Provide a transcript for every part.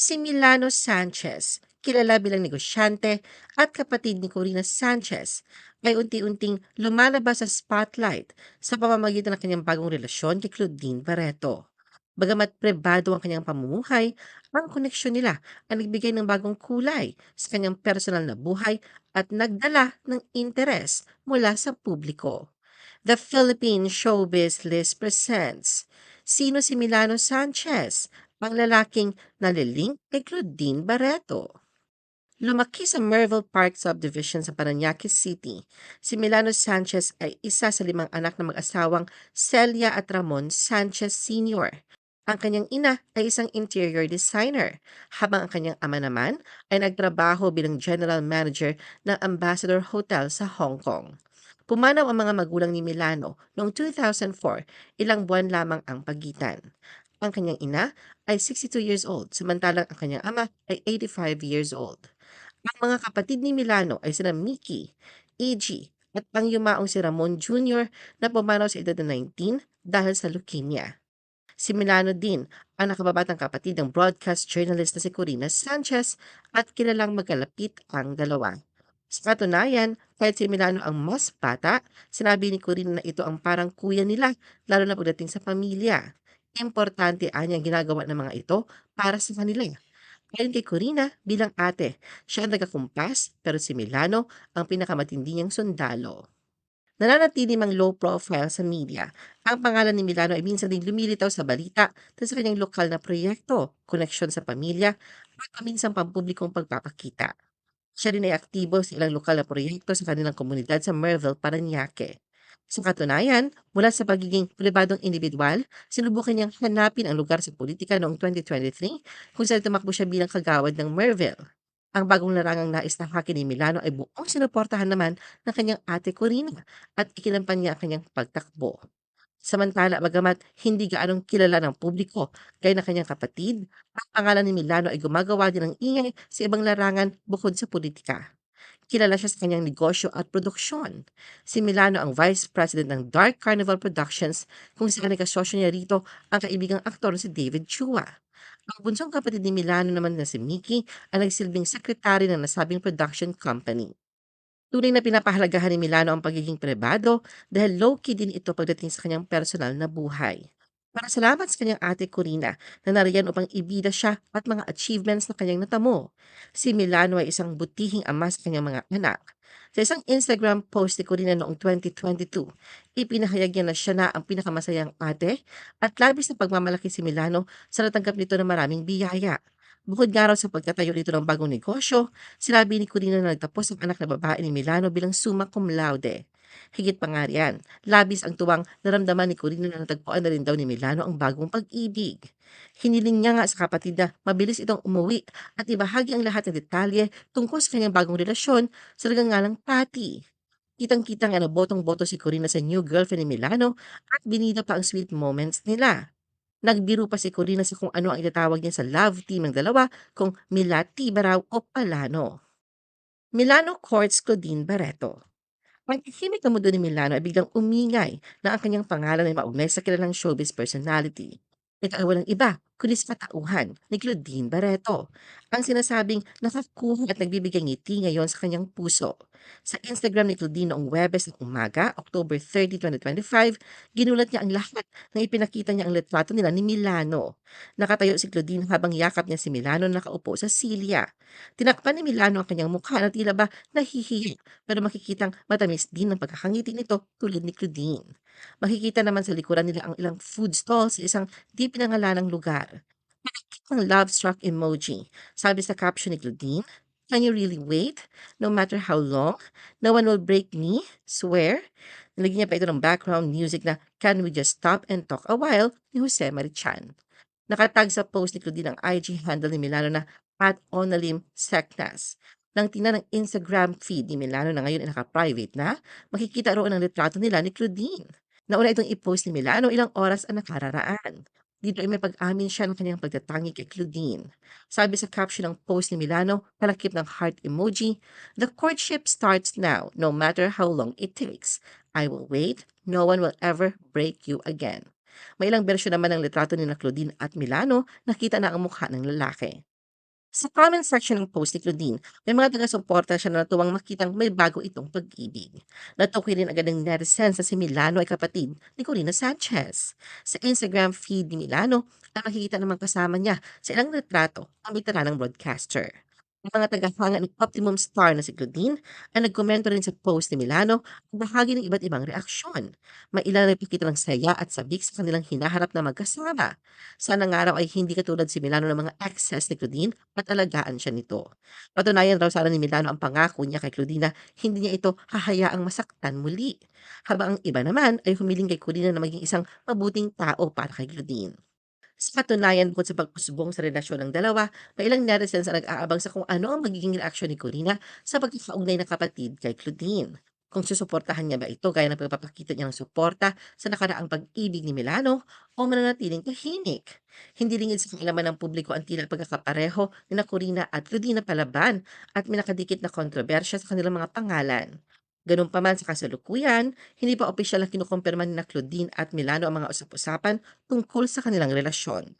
Si Milano Sanchez, kilala bilang negosyante at kapatid ni Corina Sanchez, ay unti-unting lumalabas sa spotlight sa pamamagitan ng kanyang bagong relasyon kay Claudine Barreto. Bagamat pribado ang kanyang pamumuhay, ang koneksyon nila ay nagbigay ng bagong kulay sa kanyang personal na buhay at nagdala ng interes mula sa publiko. The Philippine Showbiz List presents Sino si Milano Sanchez? Ang lalaking nalilink kay Claudine Barreto. Lumaki sa Merville Park Subdivision sa Paranaque City, si Milano Sanchez ay isa sa limang anak ng mag-asawang Celia at Ramon Sanchez Sr. Ang kanyang ina ay isang interior designer, habang ang kanyang ama naman ay nagtrabaho bilang general manager ng Ambassador Hotel sa Hong Kong. Pumanaw ang mga magulang ni Milano noong 2004, ilang buwan lamang ang pagitan. Ang kanyang ina ay 62 years old, samantalang ang kanyang ama ay 85 years old. Ang mga kapatid ni Milano ay sina Mickey, EG, at pangyumaong si Ramon Jr. na pumanaw sa edad na 19 dahil sa leukemia. Si Milano din ang nakababatang kapatid ng broadcast journalist na si Corina Sanchez at kilalang magkalapit ang dalawa. Sa katunayan, kahit si Milano ang mas bata, sinabi ni Corina na ito ang parang kuya nila, lalo na pagdating sa pamilya. Importante anya ang ginagawa ng mga ito para sa kanila. Ayon kay Corina, bilang ate, siya ang nagkakumpas pero si Milano ang pinakamatindi niyang sundalo. Nananatili mang low profile sa media, ang pangalan ni Milano ay minsan din lumilitaw sa balita dahil sa kanyang lokal na proyekto, koneksyon sa pamilya, at paminsang pampublikong pagpapakita. Siya rin ay aktibo sa ilang lokal na proyekto sa kanilang komunidad sa Merville, Paranaque. Sa katunayan, mula sa pagiging pribadong individual, sinubukan niyang hanapin ang lugar sa politika noong 2023 kung saan tumakbo siya bilang kagawad ng Merville. Ang bagong larangang nais na haki ni Milano ay buong sinuportahan naman ng kanyang ate Corina at ikinampan niya ang kanyang pagtakbo. Samantala, bagamat hindi gaanong kilala ng publiko gaya ng kanyang kapatid, ang pangalan ni Milano ay gumagawa din ng ingay sa ibang larangan bukod sa politika. Kilala siya sa kanyang negosyo at produksyon. Si Milano ang Vice President ng Dark Carnival Productions kung saan nagkasosyo niya rito ang kaibigang aktor si David Chua. Ang bunsong kapatid ni Milano naman na si Mickey ang nagsilbing sekretary ng nasabing production company. Tunay na pinapahalagahan ni Milano ang pagiging pribado dahil low-key din ito pagdating sa kanyang personal na buhay. Parasalamat sa kanyang ate Corina na nariyan upang ibida siya at mga achievements na kanyang natamo. Si Milano ay isang butihing ama sa kanyang mga anak. Sa isang Instagram post ni Corina noong 2022, ipinahayag niya na siya na ang pinakamasayang ate at labis na pagmamalaki si Milano sa natanggap nito ng maraming biyaya. Bukod nga raw sa pagtatayo nito ng bagong negosyo, sinabi ni Corina na nagtapos ang anak na babae ni Milano bilang summa cum laude. Higit pa nga riyan, labis ang tuwang naramdaman ni Corina na natagpuan na rin daw ni Milano ang bagong pag-ibig. Hiniling niya nga sa kapatid na mabilis itong umuwi at ibahagi ang lahat ng detalye tungkol sa kanyang bagong relasyon sa nagangalang Patty. Kitang-kitang ano botong-boto si Corina sa new girlfriend ni Milano at binida pa ang sweet moments nila. Nagbiro pa si Corina sa kung ano ang itatawag niya sa love team ng dalawa kung Milati ba raw o Palano. Milano courts Claudine Barreto. Ang tahimik na mundo ni Milano ay biglang umingay na ang kanyang pangalan ay maugnay sa kilalang showbiz personality. Ito ay walang iba, kundi sa katauhan ni Claudine Barreto. Ang sinasabing nakakuha at nagbibigay ngiti ngayon sa kanyang puso. Sa Instagram ni Claudine noong Webes ng umaga, October 30, 2025, ginulat niya ang lahat nang ipinakita niya ang litrato nila ni Milano. Nakatayo si Claudine habang yakap niya si Milano na nakaupo sa silya. Tinakpan ni Milano ang kanyang mukha na tila ba nahihiya pero makikitang matamis din ang pagkakangiti nito tulad ni Claudine. Makikita naman sa likuran nila ang ilang food stalls sa isang di pinangalanang lugar. Nakikita ng love struck emoji. Sabi sa caption ni Claudine, Can you really wait? No matter how long? No one will break me? Swear? Nilagyan niya pa ito ng background music na Can We Just Stop and Talk a While ni Jose Marichan. Nakatag sa post ni Claudine ang IG handle ni Milano na at Onalim Seknas. Nang tingnan ng Instagram feed ni Milano na ngayon ay naka-private na, makikita roon ang litrato nila ni Claudine. Nauna itong i-post ni Milano ilang oras ang nakararaan. Dito ay may pag-amin siya ng kanyang pagtatangi kay Claudine. Sabi sa caption ng post ni Milano, palakip ng heart emoji, The courtship starts now, no matter how long it takes. I will wait. No one will ever break you again. May ilang bersyon naman ng litrato ni na Claudine at Milano, nakita na ang mukha ng lalaki. Sa comment section ng post ni Claudine, may mga taga-suporta siya na natuwang makitang may bago itong pag-ibig. Natukoy rin agad ng netizens na si Milano ay kapatid ni Corina Sanchez. Sa Instagram feed ni Milano, ay makikita naman kasama niya sa ilang retrato ang veteranang broadcaster. Ang mga tagahanga ng Optimum Star na si Claudine ay nagkomento rin sa post ni Milano at bahagi ng iba't ibang reaksyon. May ilan na ipakita ng saya at sabik sa kanilang hinaharap na magkasama. Sana nga raw ay hindi katulad si Milano ng mga exes ni Claudine at alagaan siya nito. Patunayan raw sana ni Milano ang pangako niya kay Claudine na hindi niya ito hahayaang masaktan muli. Habang ang iba naman ay humiling kay Claudine na maging isang mabuting tao para kay Claudine. Sa katunayan bukod sa pag-usbong sa relasyon ng dalawa, may ilang netizens ang nag-aabang sa kung ano ang magiging reaksyon ni Corina sa pagkakaugnay ng kapatid kay Claudine. Kung susuportahan niya ba ito gaya ng pagpapakita niya ng suporta sa nakaraang pag-ibig ni Milano o mananatiling tahimik. Hindi ringid sa kaalaman ng publiko ang tila pagkakapareho ni na Corina at Claudina Palaban at may nakadikit na kontrobersya sa kanilang mga pangalan. Ganun pa man sa kasalukuyan, hindi pa opisyal na kinukumpirma ni Claudine at Milano ang mga usap-usapan tungkol sa kanilang relasyon.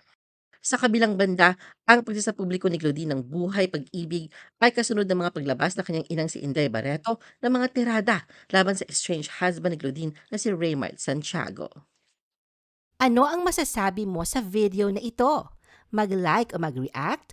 Sa kabilang banda, ang pagsasapubliko ni Claudine ng buhay pag-ibig ay kasunod ng mga paglabas na kanyang inang si Inday Barreto ng mga tirada laban sa estranged husband ni Claudine na si Raymart Santiago. Ano ang masasabi mo sa video na ito? Mag-like o mag-react